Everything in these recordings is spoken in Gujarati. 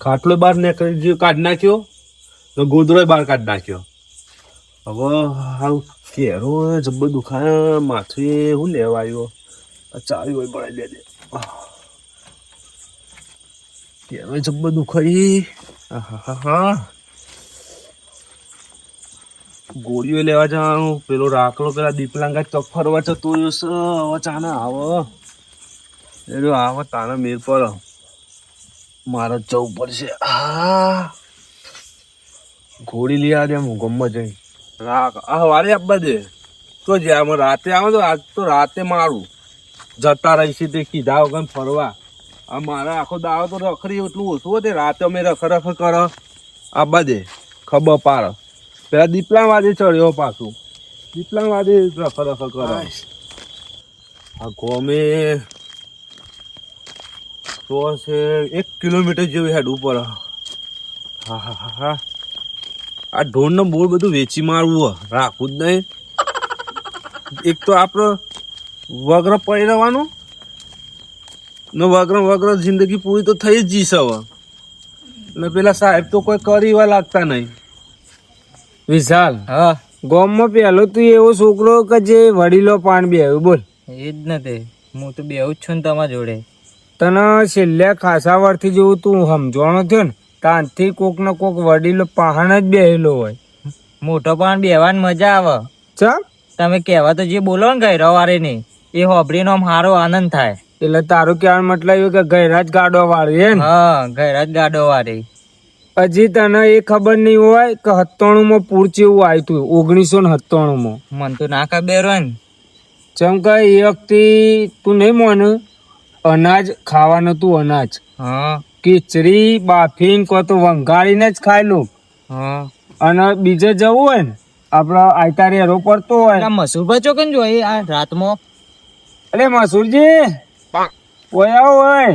ખાટલો બહાર નીકળી કાઢી નાખ્યો. તો ગોદડો બહાર કાઢી નાખ્યો. હવે હાવ કેરો જબ્બો દુખાય માથે હું લેવા આવ્યો? ચાવી હોય બનાવી દે કેરો જબ્બો દુખાઈ. ગોળીઓ લેવા જવાનું પેલો રાખલો, પેલા દીપલાંગા ચોક ફરવા જતો રહ્યો હવે ચાને આવો. એ જો આવો તારા મેર પર. મારે જવું પડશે. આ ઘોડી લઈ આવે હું ગમમાં જઈ રાખ આ વારે આપવા દે. તો જે આમાં રાતે આવે તો આજ તો રાતે મારું. જતા રહીશે તે કીધા વગર ફરવા. આ મારા આખો દાવો તો રખડી એટલું ઓછું હતું. રાતે અમે રખ રખ કર. આપવા દે. ખબર પાર પેલા દીપલા વાદે ચડ્યો પાછું. દીપલા વાદે રખ રખ કર આ ગોમે તો છે એક કિલોમીટર જેવું હેડ ઉપર. હા હા હા હા. આ ઢોરનો બોર બધું વેચી મારવું હે. રાખવું જ નહીં. એક તો આપણે વગ્ર પડી રહેવાનું ને વગ્ર વગ્ર જિંદગી પૂરી તો થઈ જ જઈશ હવે. ને પેલા સાહેબ તો કોઈ કરી એવા લાગતા નહીં. વિશાલ હા. ગામમાં પહેલો તું એવો છોકરો કે જે વડીલો પાન બે બોલ. એ જ નથી હું તો બેહું જ છું ને તમારા જોડે. તને છેલ્લે ખાસા વર્ષથી જેવું તું સમજવાનો થયો ને ત્યાંથી કોક ને કોક વડીલો પહાણ જ બેહેલો હોય. મોટો પણ બેવાની મજા આવે. ચમ? તમે કહેવા તો જે બોલો ને ગૈરવારે વારે ને એ હોબળીનો આમ સારો આનંદ થાય. એટલે તારું કહેવાનું મતલબ કે ગૈરાજ ગાડો વાળી હે હા ગૈરાજ ગાડો વાળી. હજી તને એ ખબર નહીં હોય કે સત્તાણું માં પૂર ચેવું આવ્યું હતું ઓગણીસો ને સત્તાણું માં મન તો ના ખબર હોય ને. ચમ કે એ વખતે તું નહીં મોને અનાજ ખાવાનું તું અનાજ. હા. ખીચડી બાફીને કો તો વંગાળીને જ ખાય લો અને બીજે જવું હોય ને આપડે આયતારે હેરો પડતો હોય. આ મસૂર બચો કેમ જોઈએ આ રાતમાં? અરે મસૂરજી ઓયા હોય?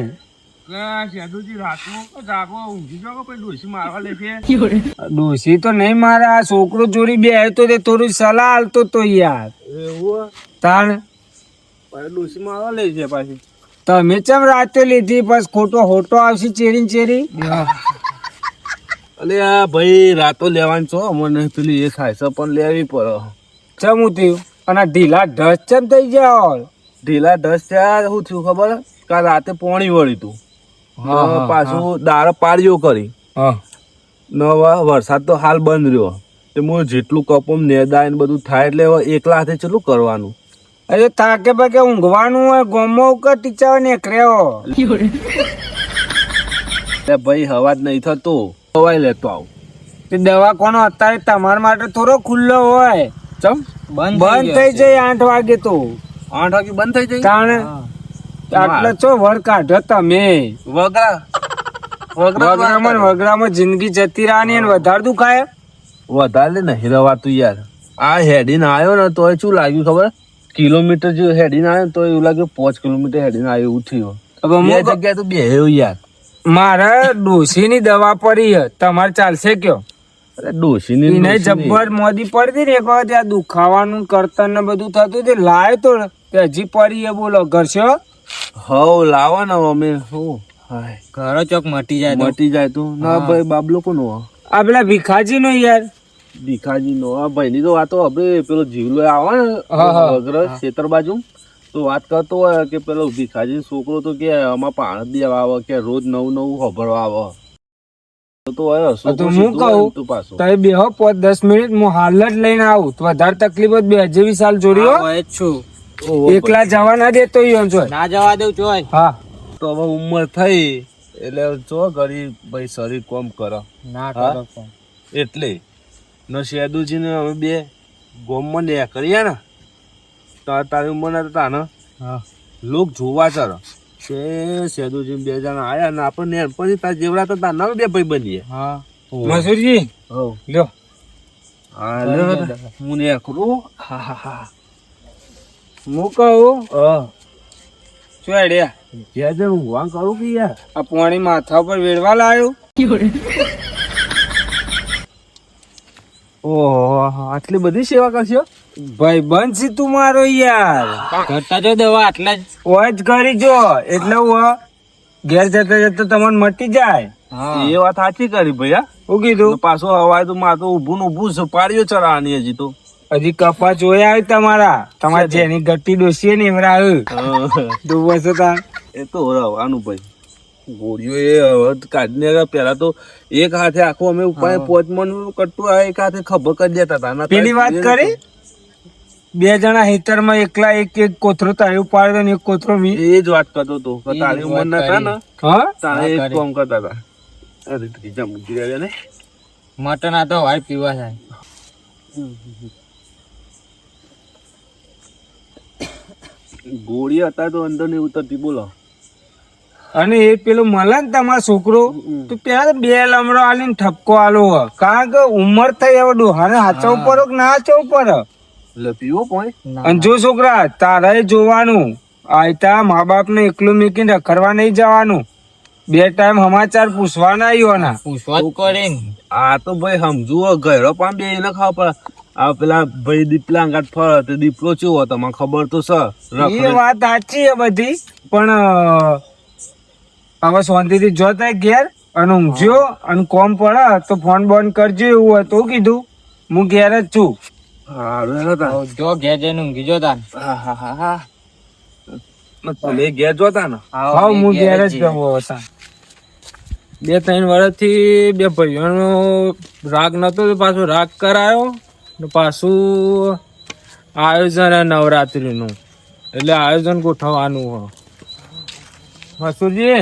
ડોસી તો નહીં મારે આ છોકરો ચોરી બે તો તે થોડી સલાહ હાલતો તો યાર. એવું તાણ? ડોસીમાં મારવા લઈ જાય પાછી. તમે ચમ રાતે લીધી? બસ ખોટો હોટો આવશે ચેરી ચેરી? અલે આ ભાઈ રાતો લેવાની છો? મને પેલી એ થાય પણ લેવી પડે. ચમ ઉઠ્યું અને ઢીલા ઢસ ચમ થઈ ગયા ઢીલા ઢસ ત્યાં શું થયું ખબર? કાલ રાતે પોણી વળી તું. હા, હા, પાછું દાળ પાડ્યો કરી હા. નવા વરસાદ તો હાલ બંધ રહ્યો. તે હું જેટલું કપમ નેદાય ને બધું થાય એટલે એકલા હાથે કેટલું કરવાનું? અરે થાકે બાકે ઊંઘવાનું હોય ગોમો ઉપર ટીચાવા નીકળ્યો એટલે ભાઈ હવા જ નહીં થતો. હવાય લેતો આવું. તે દવાખાનો અત્યારે તમારા માટે થોડો ખુલ્લો હોય. ચમ? બંધ બંધ થઈ જાય આઠ વાગે તો. આઠ વાગે બંધ થઈ જાય? તાણે આટલો છો વર કાઢો તમે. વગરા. વગરામાં વગરામાં જિંદગી જતી રહેવાની અને વધારે દુખાય? વધારે નહીં રવાતું યાર. આ હેડીને આવ્યો ને તોય શું લાગ્યું ખબર? કિલોમીટર જો હેડીને આવ્યો તો એવું લાગ્યું પાંચ કિલોમીટર હેડીને આવ્યો એવું થયું. હવે બે જગ્યાએ તો બે યાર. મારે ડોસીની દવા પડી તમારે ચાલશે કયો? અરે ડોશીની જબ્બર મોદી પડતી ને એક વખત આ દુખાવાનું કરતન ને બધું થતું તે લાય તો ને, હજી પડી એ બોલો. ઘરશો હવ લાવો ને અમે. હું ઘરો ચોક મટી જાય મટી જાય તો. ના ભાઈ બાબલો કોનો આ પેલા ભીખાજી નો યાર. ભીખાજી નો. આ ભાઈ તો વાતો આપણે પેલો જીવલો આવે ને હા, હા. વગર ખેતર બાજુ. તો વાત કરતો હોય કે પેલો ભીખાજી છોકરો તો કે આમાં પાણ દેવા આવે કે રોજ નવું નવું ખબરવા આવે. તો હું કહું, પાંચ દસ મિનિટ હું હાલ જ લઈને આવું. તો વધારે તકલીફ જ બે જેવી સાલ જોડી છું. એકલા જવા ના દેતો ના જવા દઉં ચોય હા. તો હવે ઉંમર થઈ એટલે જો ગરીબ ભાઈ શરીર કોમ કરે. ના કરો એટલે ન શેદુજીને અમે બે ગોમમાં ને કરીએ ને તો તારી ઉંમર ના હતા ને લોક જોવા ચર કે શેદુજી બે જણા આયા ને આપણને પછી તાર જેવડા તો તાર બે ભાઈ બનીએ. હા. મસૂરજી? લ્યો. હા લ્યો. હું ને કરું? હા હા હા. હું કહું? હા શું આઈડિયા? જ્યાં જ્યાં હું વાં કરું કે યાર? આ પાણી માથા ઉપર વેડવા લાયો? ઓહો આટલી બધી સેવા કરશો? ભાઈ બંધ છે તું મારો યાર. કરતા જો દવા આટલા જ. ઓય જ કરી જો. એટલે હું ઘેર જતા જતા તમને મટી જાય. એ વાત સાચી કરી ભાઈ હું. કીધું? પાછો હવાય તો મારે તો ઊભું ને ઊભું છે પાડ્યો ચરાવાની હજી તો. હજી કપા જોયા આવી તમારા. તમારે જેની ગટ્ટી ડોસી ને એમરા આવ્યું હા. બસ એ તો રવાનું ભાઈ. ગોળીઓ એ હવે કાઢીને પેલા તો એક હાથે આખું અમે ઉપાય પોચ કટ્ટું આ એક હાથે ખબર કરી દેતા હતા. પેલી વાત કરી? બે જણા હેતરમાં એકલા એક એક કોથરો તાળ્યું ઉપાડે ને એક કોથરો મી એ જ વાત કરતો એ તારી ઉંમર ના હતા ને? હા? તારે એક. કામ કરતા હતા. અરે ત્રીજા મૂકી રહ્યા ને મટન આ તો હોય પીવા થાય ગોળી હતા તો અંદર ને ઉતરતી બોલો. અને એ પેલું મળે ને તમારો છોકરો તો પેલા બે લમડો આલીને ઠપકો આલો. કારણ કે ઉંમર થઈ હવે ડોહાને હાચવું પડે કે ના હાચવું પડે? એટલે પીવો પોઈ અને જો છોકરા તારે જોવાનું. આયતા મા બાપ ને એકલું મૂકીને રખડવા નહીં જવાનું. બે ટાઈમ સમાચાર પૂછવાના આવ્યોના પૂછવા કરે આ તો ભાઈ સમજુ હો, ઘરો પણ બે એને ખબર પડે. આ પેલા ભાઈ દીપલા અંગાત ફરે તે દીપલો ચેવો તમને ખબર તો છે. એ વાત સાચી છે બધી પણ હવે શાંતિથી જોતા ઘેર અને ઊંઘજો અને કોમ પડે તો ફોન બોન કરજો એવું હોય તો કીધું. હું ઘેર જ છું. જો ઘેર જઈને ઊંઘી જો તાન. હા હા હા હા. તમે ઘેર જોતા ને હા હું ઘેર જ જવો હતા બે ત્રણ વર્ષથી બે ભાઈઓનો રાગ નતો તો પાછો રાગ કરાયો ને પાછું આયોજન હે નવરાત્રીનું. એટલે આયોજન ગોઠવવાનું હો. મસુરજી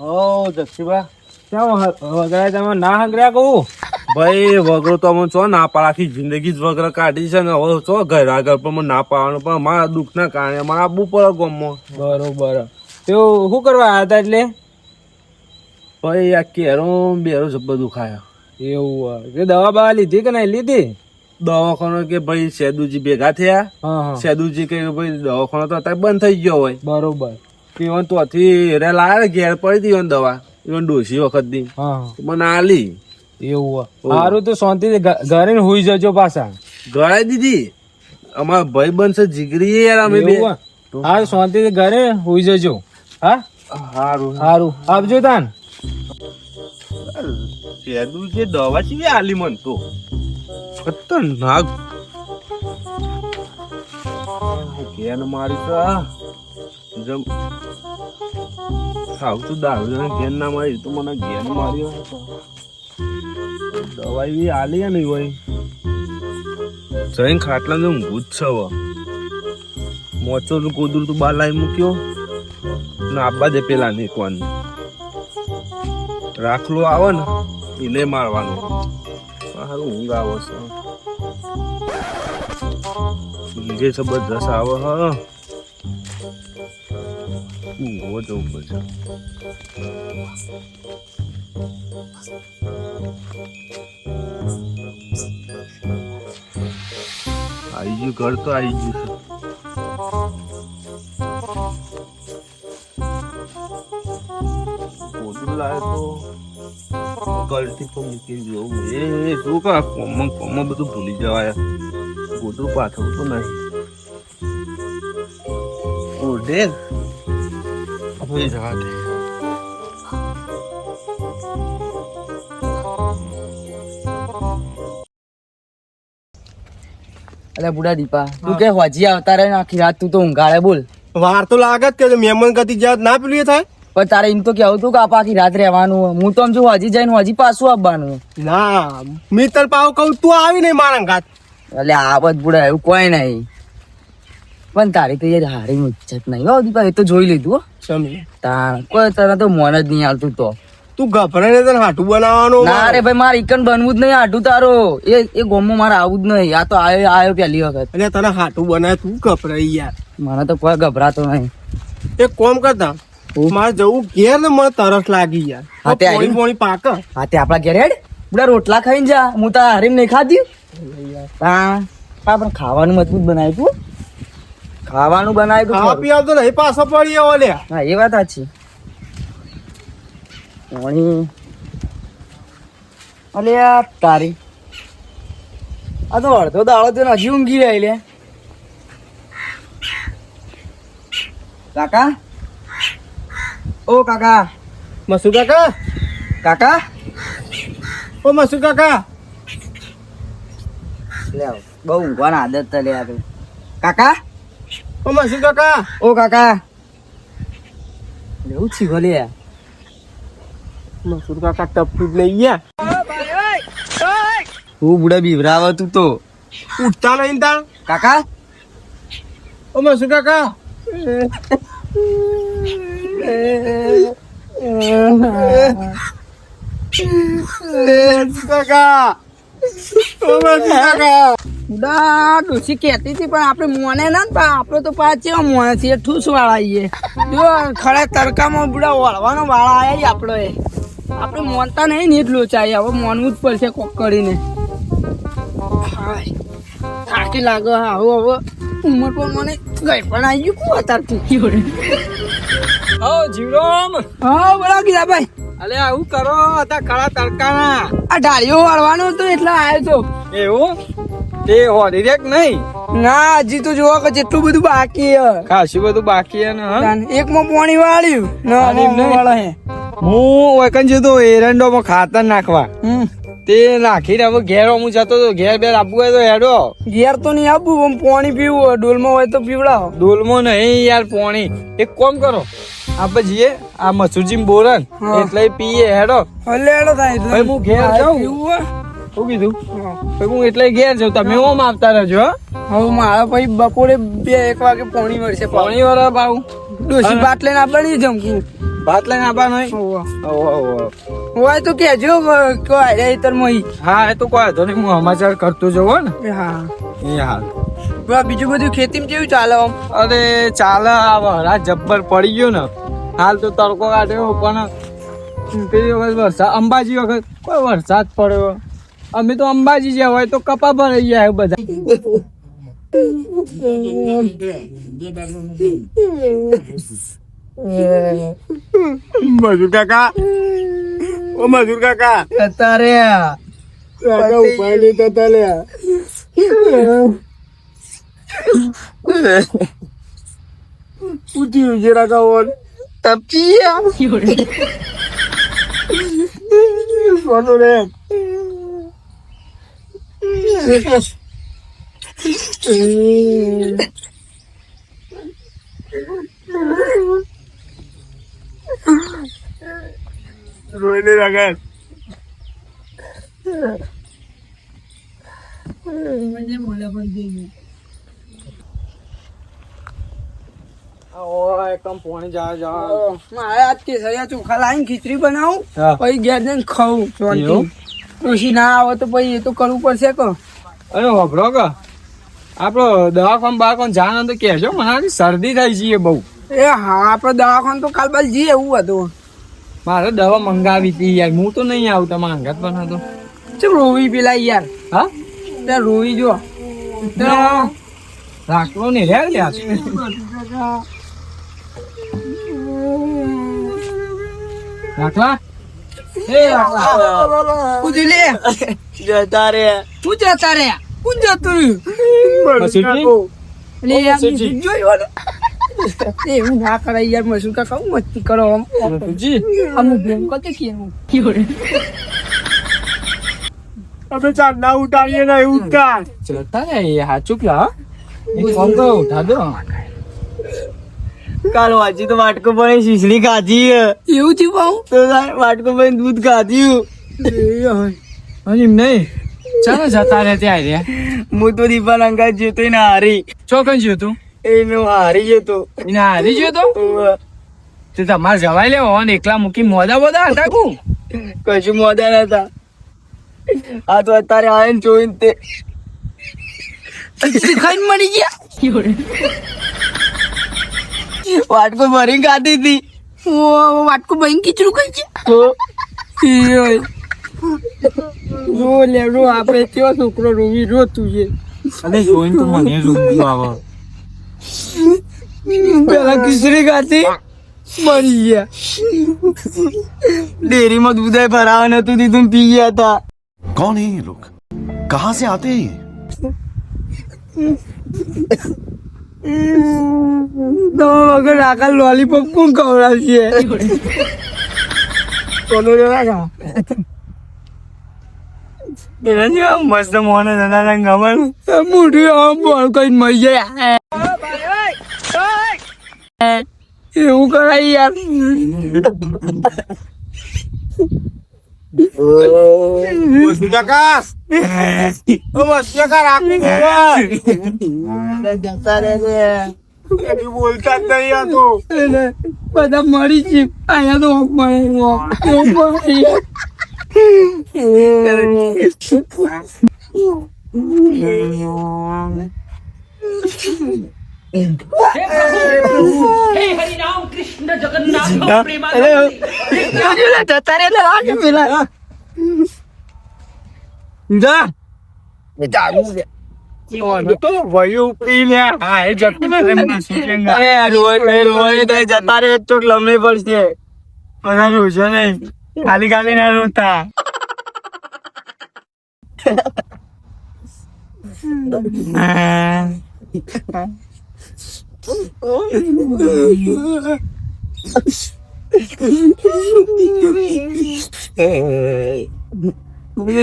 હો જક્ષીબા ક્યાં વગરા તમે? ના હંગર્યા કહું? ભાઈ વગરો તો અમે છો ના પાડાથી જિંદગી જ વગર કાઢી છે ને હવે છો ઘર આગળ પણ મને ના પાડવાનું પણ મારા દુઃખના કારણે મારા આબુ પડે ગમો બરોબર. તો શું કરવા આવ્યા હતા એટલે? ભાઈ આ કેરો બેરો જબ્બો બધું એવું હોય. કે દવા બવા લીધી કે નહીં લીધી? દવાખાનો કે ભાઈ સેદુજી ભેગા થયા. સેદુજી કે ભાઈ દવાખાનો તો અત્યારે બંધ થઈ ગયો હોય. બરોબર. ઈવન તો થી રે લાવે ઘેર પડી હતી ઈવન દવા. ઈવન ડોસી વખતની મને આલી. એવું સારું તો શાંતિ ઘરે હુઈ જજો પાછા. ઘરે દીધી? અમારા ભાઈ બનશે જીગરી યાર અમે બે. હા શાંતિ ઘરે હુઈ જજો. હા? સારું સારું આપજો તાન. સેદુ જે દવા છે આલી મન તો. ખતરનાક. કેન મારી તો. જમ સાવ તું દારૂ ઘેન ના મારી, તો મને ઘેન માર્યો. દવાઈ બી આલી નહીં હોય. જઈને ખાટલા ને ઊંઘું જ છે હવે. મોચો કોદરું તું બાર લાવી મૂક્યો. ને આબા દે પેલા નીકવાનું રાખલો આવે ને, એને મારવાનું. સારું ઊંઘ આવે છે. ઊંઘે જબરદસ્ત આવે, હ. ઊંઘવો જવું આવી ગયું ઘર તો આવી ગયું છે લાવે તો ગલતી તો મૂકી જોવું એ શું કા કોમમાં કોમમાં બધું ભૂલી જવાય ગોદરું પાથરું તો નહીં ઓઢે હોઈ જવા દે અલે બુડા દીપા તું કે હોજી આવતા રહે આખી રાત તું તો ઊંઘાડે બોલ. વાર તો લાગત કે મહેમાન ગતિ જાત ના પેલું એ થાય. પણ તારે એમ તો કેવું તું કે આપ આખી રાત રહેવાનું હું તો સમજુ હજી જઈને હજી પાછું આવવાનું ના મિત્ર પાવ કહું તું આવી નહીં મારા ઘાત એટલે આવત બુડા એવું કોઈ નહીં. પણ તારી તો યાર હારી મુચ્છત નહીં. હો દીપા એ તો જોઈ લીધું હો તાર કોઈ તને તો મન જ નહીં આવતું તો. તું ગભરાઈને તને હાટું બનાવવાનું ના રે ભાઈ મારે બનવું જ નહીં આટું તારો. એ એ ગોમમાં મારે આવું જ નહીં. આ તો આયો આયો પહેલી વખત. એટલે તને હાટું બનાવે તું ગભરાઈ યાર. મને તો કોઈ ગભરાતો નહીં. એ કોમ કરતા મારે જવું ઘેર ને મને તરસ લાગી યાર. હા, પોણી પોણી પાક હા તે આપડા ઘેર હેડ. બુડા રોટલા ખાઈને જા. હું તો હારીમ નહીં ખાધી. હા હા પણ ખાવાનું મજબૂત બનાવ્યું તું. ખાવાનું બનાવ્યું ખાવા તું પીવા તો નહીં પાછો પડી ઓલે હા એ વાત સાચી. પાણી અલે આ તારી. આ તો અડધો દાડો તો હજી ઊંઘી રહી લે. કાકા? ઓ કાકા. મસુ કાકા? કાકા? ઓ મસુ કાકા. લે. બહુ ઊંઘવાની આદત લે કાકા? ઓ મસુ કાકા ઓ કાકા લેવું છે ભલે મસૂર કાકા ટપકી જ લઈ ગયા હું બુડા બીવરાવ તું તો ઉઠતા નહીં તા કાકા ઓ મસુ કાકા કાકા ઓ મસુ કાકા ઉડા ડોસી કહેતી હતી પણ આપણે મોને ના ને આપણે તો પાછા મોને છીએ? ઠૂસ વાળા આઈએ જો ખરા તડકામાં બુડા વળવાનો વાળા આયા આપણો એ. આપણે મોનતા નહીં ને એટલું ચાહીએ હવે મોનવું જ પડશે કોક કરીને. થાકી લાગે હવે હવે ઉંમર પણ મને ગઈ પણ આવી ગયું કું અત્યારથી ઓ જીવરામ. હા બોલા કીધા ભાઈ અલે આવું કરો? હતા ખરા તડકાના. આ ઢાળીઓ વાળવાનો હતો એટલે આવ્યો તો. એવું? તે હોરી રેક નહીં. ના હજી તો જોવા કે જેટલું બધું બાકી હે ખાસું બધું બાકી હે ને હા? તાન એકમાં પાણી વાળ્યું. ના આમાં. વાળા હે. હું ઓકન જતો એરંડોમાં ખાતર નાખવા. તે નાખીને હવે ઘેર હું જતો તો ઘેર બેર આપવું હોય તો હેડો. ઘેર તો નહીં આપવું પણ પાણી પીવું ડોલમાં હોય તો પીવડાવો. ડોલમાં નહીં યાર પોણી. એક કોમ કરો. આપણે જઈએ આ મસુરજી બોરન. એટલે પીએ હેડો. એટલે હેડો થાય હું ઘેર જાઉં. શું કીધું? હું એટલે ઘેર જાઉં. તમે ઓમ આવતા રહેજો હો. હવે મારા પછી બપોરે બે એક વાગે પાણી મળશે પાણી વાળા ભાવ ડોસી ભાત લઈને બની જમવું ભાત લઈને આવવાનો હોય. તો કેજો કોઈ તર મહી. હા એ તો કોઈ વાંધો નહીં હું સમાચાર કરતો જવો ને. હા. એ હાલ બીજું બધું ખેતીમાં કેવું ચાલે આમ? અરે ચાલે આ જબ્બર પડી ગયો ને. હાલ તો તડકો કાઢ્યો પણ પેલી વખત વરસાદ અંબાજી વખત કોઈ વરસાદ પડ્યો. અમે તો અંબાજી જ્યાં હોય તો કપા ભરાઈ ગયા બધા. મજૂર કાકા. ઓ મજૂર કાકા. તારે કાકા ઉપાય નહીં થતા ઉઠી પૂછી ઉજે કાકા ઓન. તપચી ફોટો રે રોઈને રાખે ઓય કમ પોણી જા જા મારે આજ કેસરિયા ચોખા લાવીને ખીચડી બનાવું પછી ઘેર જઈને ખાવું ડોસી ના આવે તો પછી એ તો કરવું પડશે કો. અરે હોભળો કે. આપણો દવાખાન બાવાખાન જાણ તો કહેજો મને શરદી થઈ છે બહુ. એ હા આપડે દવાખાન તો કાલ બાદ જઈએ એવું હતું. મારે દવા મંગાવી હતી યાર હું તો નહીં આવું મારા અંગત પણ હતો ચમ રોવી પેલા યાર. હા? ત્યાં રોવી જો. રાખલો ને રે લ્યા રાખલા? એ રાખલા કુદી લે. જતા રે તું. જતા રે કોણ જતું. એ એવું ના કરાય યાર મસૂર કાકા હું મસ્તી કરો અમુક બેન કતે કેવું અમે ચાંદા ઉતારીએ ને ઉઠતા ચલતા ને એ હાચું પેલા ફોન કરો ઉઠા દો. કાલ વાંચી તો વાટકો પણ શીશડી ખાધી એવું થયું પાઉ તો વાટકો પણ દૂધ ખાધ્યું હજી નહીં. ચાલો જતા રે ત્યાં રે. હું તો દીપાન અંગાજ જોતો ને હારી. ચોકન જ્યો એ મેં હારી જોતો. એને હારી જોતો તો? તે તમારે જવાય લેવો હોન એકલા મૂકી મોદા બોદા હતા કુ? કશું મોદા નતા આ તો અત્યારે આવે ને જોઈને તે ખાઈને મરી ગયા? વાટકો ભરીને ખાધી હતી. ઓ વાટકો ભરીને કીચડું ખાઈ છે? જો લેવડો આપણે કેવો છોકરો રોવી રોતું છે. અરે જોઈને તો મને રૂબી આવે. પેલા ખીચડી ખાતી મરી ગયા. ડેરીમાં દૂધે ભરાવા નતું દીધું પી ગયા હતા. કોણ હે લોક કહા સે આતે હે તો વગર આખા લોલીપોપ કોણ ખવડાવશે? કોનો લેવા મસ્ત મોને દાદા ગમન. મોઢું આમ બોલ કઈ મરી જાય. એવું કરાય યાર. બોલતા નહીં તો બધા મળી છે અહીંયા તો મળે જતા રે જા લે હા જતા રે લંબી પડશે બધા રોજો નહીં ખાલી ખાલી ના રોતા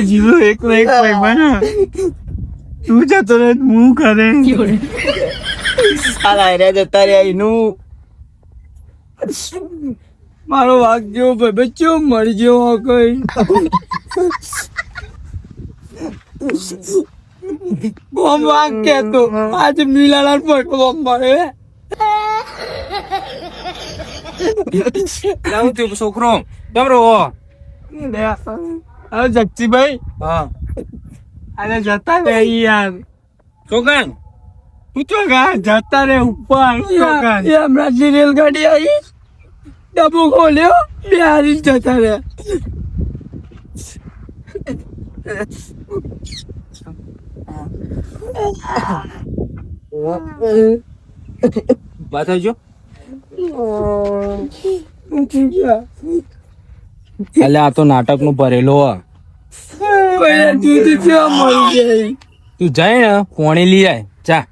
જીવો એક ને એક તું જતો રહે હું કરે સાલા રે જતા રે એનું મારો વાઘ જેવો ભાઈ બચ્ચો મરી જેવો કઈ બોમ્બ કે તો. આજે મિલાલા પટો બોમ્બ મારે. છોકરો. કેમ ઓ હવે જગજીભાઈ હા. અરે જતા રે યાર. ગા જતા રે ઉપર ચોકન. એ હમણાં જે રેલગાડી આવી. ડબ્બો ખોલ્યો બે હારી જતા રહ્યા એટલે આ તો નાટકનું ભરેલો જાય તું જાય ને, પોણી લઈ આય. જા.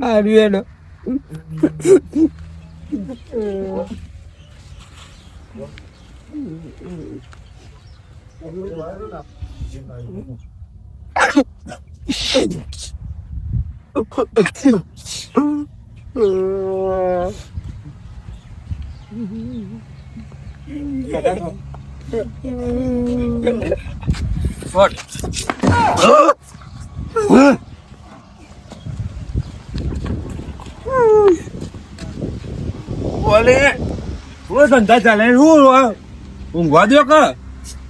હારું એનો બોલે શું ધંધા ચાલે શું ઊંઘવા દો કે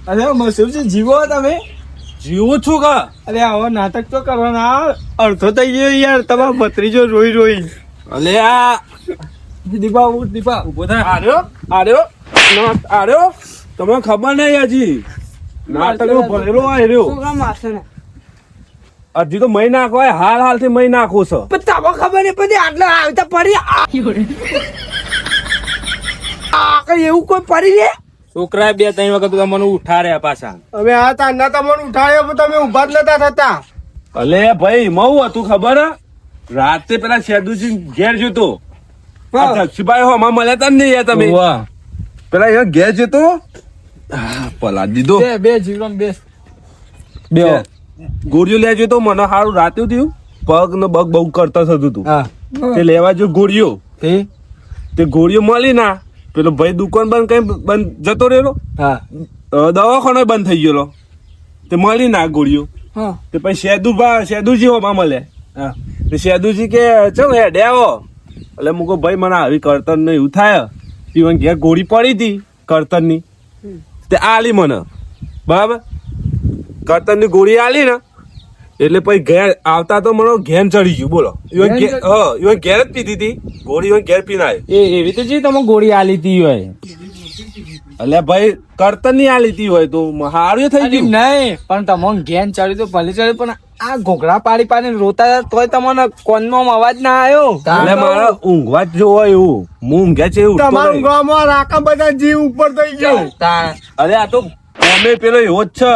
અરે મસૂરજી જીવો તમે જીવું છું કા? અરે આવો નાટક તો કરવાના અડધો થઈ ગયો યાર તમારો ભત્રીજો રોઈ રોઈ. અલે આ. દીપા ઉઠ દીપા. ઊભો થાય આર્યો? આર્યો? આર્યો? તમને ખબર નહીં હજી? નાટકનો ભરેલો આ રહ્યો. છોકરા મારશે ને હજી તો મહી નાખો હાલ હાલથી મહી નાખો છો. પણ તમે ખબર નહીં પછી આટલા આવતા પડી. આ- એવું કોઈ પડી રે? છોકરા બે ત્રણ વખત તો મને ઉઠાડ્યા પાછા. હવે આ તારના તમને ઉઠાડ્યો પણ તમે ઊભા જ નતા થતા. અલે ભાઈ મઉ હતું ખબર? રાતે પેલા શેદુજી ઘેર જતો. આ હો. માં મળ્યા તા નહીં તમે? પેલા અહીંયા ઘેર જતો? પલા પલાદ દીધો. બે બે જીવન બે. બે. ગોળીઓ લેજો તો મને સારું રાતે થયું. પગ ને બગ બહુ કરતા થતું હતું હા. તે લેવા જો ગોળીઓ. તે તે ગોળીઓ મળી ના. પેલો ભાઈ દુકાન બંધ કઈ બંધ જતો રહેલો. હા. દવાખાનો બંધ થઈ ગયેલો. તે મળી ના ગોળીઓ. હા. તે પછી શેદુભા શેદુજી હોમાં મળે. હા. તે શેદુજી કે ચલો હેડે આવો. એટલે મુકો ભાઈ મને આવી કરતન ને એવું થાય. પીવન ઘેર ગોળી પડી હતી કરતનની તે આલી મને. બરાબર? કરતનની ગોળી આલી ને એટલે પછી ઘેર આવતા તો મને ઘેન ચડી ગયું બોલો. ઈવન ઘેર હા ઘેર જ પીધી હતી. ગોળી હોય ઘેર પી નાય એ એવી તો જે તમે ગોળી આલી તી હોય. એટલે ભાઈ કરતરની આલી હતી હોય તો હારું થઈ ગયું. નહીં પણ તમને ઘેન ચડ્યું તો ભલે ચડ્યું પણ આ ઘોઘરા પાડી પાડીને રોતા હતા તોય તમને કોનમાં અવાજ ના આવ્યો એટલે મારે ઊંઘવા જ જોવો હોય એવું. હું ઊંઘ્યા છે એવું તમારું ઊંઘવામાં રાકા બધા જીવ ઉપર થઈ ગયો. અરે આ તો અમે પેલો એવો જ છે.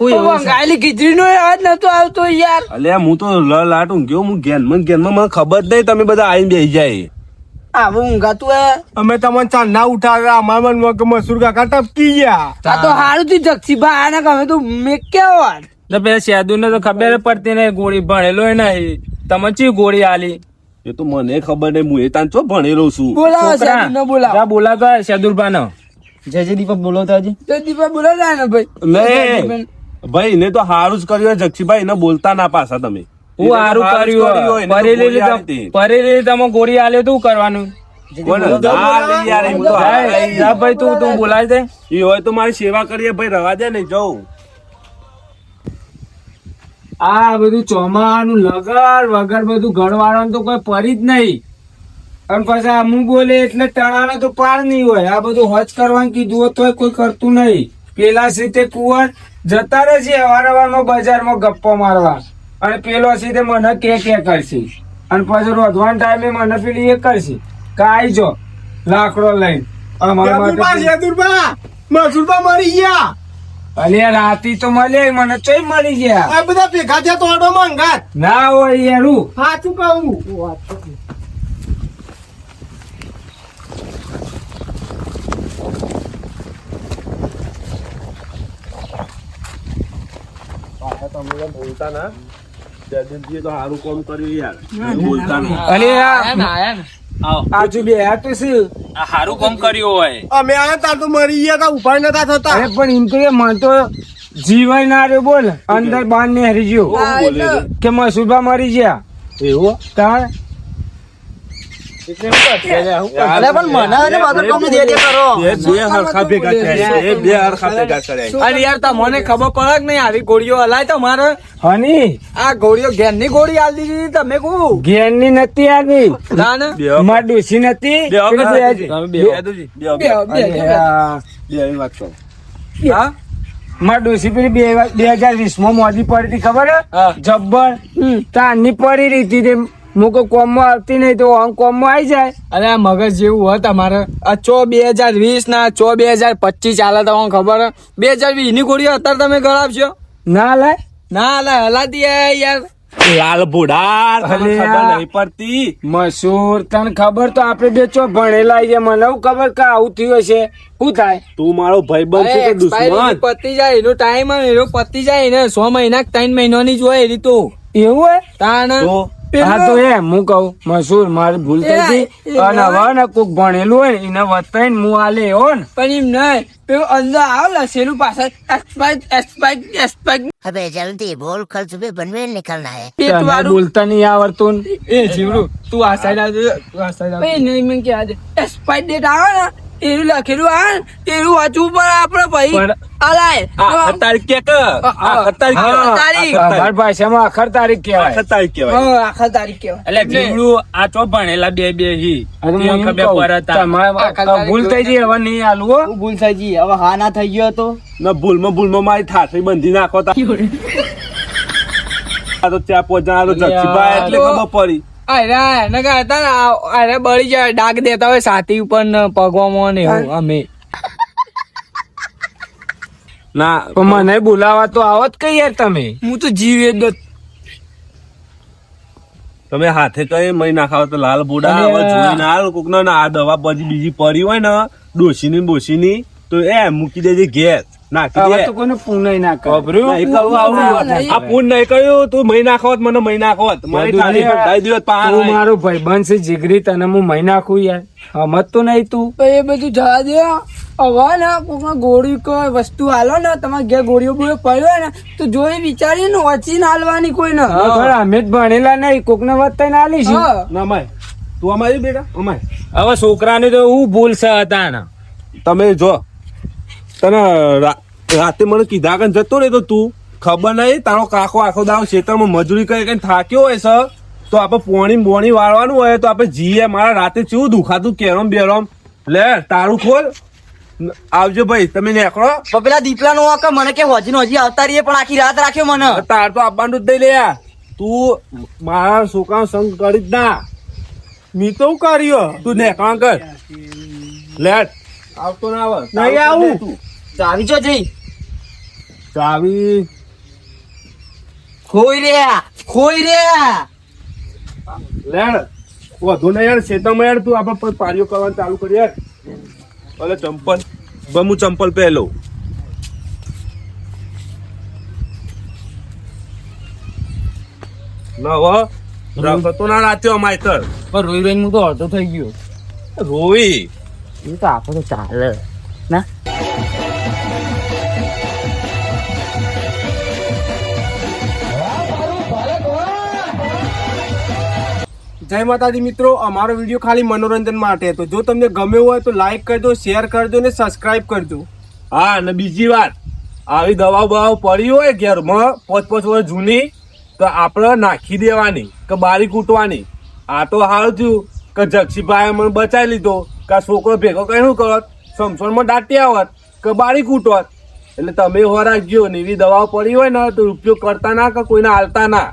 વંગાયેલી ખીચડી નો અવાજ નતો આવતો યાર. અલે હું તો લ લાટ ઊંઘ્યો હું ઘેનમાં ને ઘેનમાં મને ખબર નહીં તમે બધા આવીને બેસી જાય. આવું ઊંઘાતું હે? અમે તમને ચાલ ના ઉઠાવ્યા અમારા મનમાં કે મસૂર કાકા ટપકી ગયા. આ તો હારું થી જક્ષીભાઈ આને ગમે તું મેં કેવા તો પેલા સેદુ ને તો ખબર પડતી નહીં ગોળી ભણેલો નહીં. તમે ચી ગોળી આલી? એ તો મને ખબર નહીં હું એ તાન છો ભણેલો છું? બોલાવો છોકરા, સાહેબ બોલાવો. જા બોલાતો સેદુરભા નો જય જય દીપક બોલો તો ને ભાઈ. નહીં ભાઈ એને તો હારું જ કર્યું હોય જક્ષીભાઈ એને બોલતા ના પાછા તમે. હું સારું કર્યું પરેલી તમે ગોળી આલ્યો તું કરવાનું? કોને? ના લે યાર, એમ તો જા, હાલ જા ભાઈ તું તું બોલાય દે. એ હોય તો મારી સેવા કરીએ ભાઈ રવા દે ને જવું આ બધું ચોમાનું લગર વગર બધું ઘરવાળાનું તો કોઈ પરી જ નહીં. અને પછી હું બોલે એટલે તણાવે તો પાર નહીં હોય. આ બધું હોજ કરવાનું કીધું હોય તોય કોઈ કરતું નહીં. પેલા સીતે કુંવર જતા રહે છે અવારવારમાં બજારમાં ગપ્પો મારવા. અને પેલો સીધે મને કે કે કરશે. અને પછી રોધવાના ટાઈમે મને પેલી એ કરશે કાઈ જો લાકડો લઈને. મરી ગયા. અલે રાતી તો મળે મને ચોઈ મળી ગયા. આ બધા ભેગા થયા તો મંગાત. ના હોય યારું. સાચું કહું? બોલતા ના. જયદીપજીએ તો સારું કામ કર્યું યાર. બોલતા ના આજુ બે તો શું આ કામ કર્યું હોય. અમે આયા તા તો મરી ગયા તા ઊભા નતા થતા. અરે પણ એમ તો કે મને તો જીવાય ના રહ્યો બોલ. અંદર બાર ને હરી ગયો બોલે કે મસુભા મરી ગયા. એવું? તાર મને ખબર પડે કે નહીં આવી ગોળીઓ હલાય તમારે હની. આ ગોળીઓ ઘેરની ગોળી આલી દીધી તમે કહું. ઘેરની નથી આવી ના ને. માર ડોસી નથી? માર ડોસી પેલી બે હજાર વીસમાં મોદી પડી હતી ખબર હે. જબ્બર. તારની પડી રહી હતી તે કોઈ કોમમાં આવતી નહીં તો આમ કોમમાં આવી જાય. અરે આ મગજ જેવું હોય તમારે. આ ચો બે હજાર વીસ ના ચો બે હજાર પચીસ ચાલે તમને ખબર હે? બે હજાર વીસની ગોળીઓ અત્યારે તમે ગળાવશો? ના લાય. ના લાય હલાતી યાર. લાલ ભુડાર તને ખબર નહીં પડતી. મસૂર તને ખબર તો આપણે બે ચો ભણેલા છે મને હું ખબર કે આવું થયું હશે. શું થાય? તું મારો ભાઈબંધ છે કે દુશ્મન? પતી જાય એનો ટાઈમ એનો પતી જાય ને. સો મહિના ત્રણ મહિનાની જ હોય એની તો. એવું હોય તાણ. તો હા તો એ હું કઉ મસૂર મારે ભૂલ થઈ હતી અને હવે ને કોક ભણેલું હોય ને એને વતાઈને હું આ લે હો ને. પણ એમ નહીં પેલું અંદર આવ લસેલું પાછળ? એક્સપાઇટ એક્સપાઇટ એક્સપાઇટ હવે જલ્દી બોલ કલ સુબહ બનવે નીકળના હે તને બોલતા નહીં આવડતું એ જીવડું. તું આ સાઈડ આવજો આ સાઈડ આવજો એ નહીં મને કે આજે? એક્સપાઇટ ડેટ આવે ને એનું લખેલું આ? એવું વાંચવું પડે આપણે ભાઈ. અલાય. કે તારીખ ભાષામાં તારીખ કહેવાય. તારીખ કહેવાય. તારીખ કહેવાય. એટલે આ ભણેલા બે બે હી. ભૂલ થઈ ગઈ હવે નહીં આલું ભૂલ થઈ ગઈ. હવે હા ના થઈ ગયો તો? ના ભૂલમાં ભૂલમાં મારી થાળી બંધી નાખો તા. આ તો ચાર પાંચ તો જક્ષીભાઈ એટલે ખબર પડી. અરે એને કહેતા ને અરે બળી જાય ડાક દેતા હોય સાથી ઉપર પગવામાં ને એવું અમે. ના પણ મને બોલાવા તો આવત કઈ યાર તમે? હું તો જીવે જ નથી. તમે હાથે કઈ મહી નાખાવ તો લાલ બોડા હવે આ- જોઈને હાલ કોક ના આ દવા પછી બીજી પડી હોય ને ડોસીની બોસીની તો એ મૂકી દેજે ઘેર. નાખી હવે તો કોઈને ના આ પૂન નહીં તું મહી નાખોત મને મહી નાખોત મારી થાળી નહીં. બંધાઈ દ્યોત તું મારો ભાઈબંધ છે જીગરી તને હું મહી નાખું યાર. તો નહીં તું? એ બધું જવા દે હવે ને કોઈમાં ગોળી કોઈ વસ્તુ હાલો ને તમારે ઘેર ગોળીઓ બોળીઓ પડ્યો ને તો જોઈ વિચારીને વચી ના હાલવાની કોઈ ને અમે જ ભણેલા નહીં કોક ને વત્તા ને આલીશું હા. અમાય. તું અમારી બેટા અમાય. હવે છોકરાની તો હું ભૂલ હતા તમે જો તને રાતે મને કીધા કે જતો રહેતો તો. તું ખબર નહીં તારો કાકો આખો દાવ ખેતરમાં મજૂરી કરી કઈ થાક્યો હોય સર તો આપણે પોણી બોણી વાળવાનું હોય તો આપણે જીએ. મારા રાતે કેવું દુખાતું કેરમ બેરમ. લે તારું ખોલ. આવજો ભાઈ તમે નીકળો. પણ પેલા દીપલા નો કે મને કે હોજી નો હજી આવતા રહીએ પણ આખી રાત રાખ્યો મને. તાર તો આપવાનું જ નહીં લે. તું મારા છોકરા સંગ કરી જ ના. મી તો કર્યો? તું નેકળા કર. લેટ આવતો ના આવે. નહીં આવું. ચાવી જો જઈ. ચાવી ખોઈ રહ્યા ખોઈ રહ્યા. લેણ વધુ ને યાર શેતામાં યાર તું આપણે પારીઓ કરવાનું ચાલુ કરી યાર. અલે ચંપલ બમુ ચંપલ પહેલો. ના હો રખતો ના રાત્યો અમાય તર. પણ રોઈ રોઈને હું તો અડધો થઈ ગયો. રોઈ. એ તો આપણે તો ચાલે. ના જય માતાજી મિત્રો, અમારો વીડિયો ખાલી મનોરંજન માટે હતો. જો તમને ગમ્યો હોય તો લાઈક કરજો શેર કરજો ને સબસ્ક્રાઇબ કરજો હા, અને બીજી વાત, આવી દવાઓ બવાઓ પડી હોય ઘેરમાં, પાંચ પાંચ વર્ષ જૂની, તો આપણે નાખી દેવાની કે બારી કૂટવાની. આ તો હાલ થયું કે જક્ષીભાઈ મને બચાવી લીધો કે આ છોકરો ભેગો કઈ શું કરત? સમસોનમાં દાટી આવત કે બારી કૂટવત એટલે તમે હોરા ગયો ને એવી દવાઓ પડી હોય ને, તો ઉપયોગ કરતા ના કે કોઈને હાલતા ના?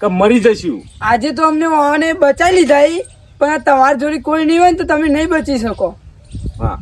કે મરી જશું. આજે તો અમને વાવાને બચાવી લીધા પણ તમારી જોડે કોઈ નહીં હોય ને તો તમે નહીં બચી શકો. હા.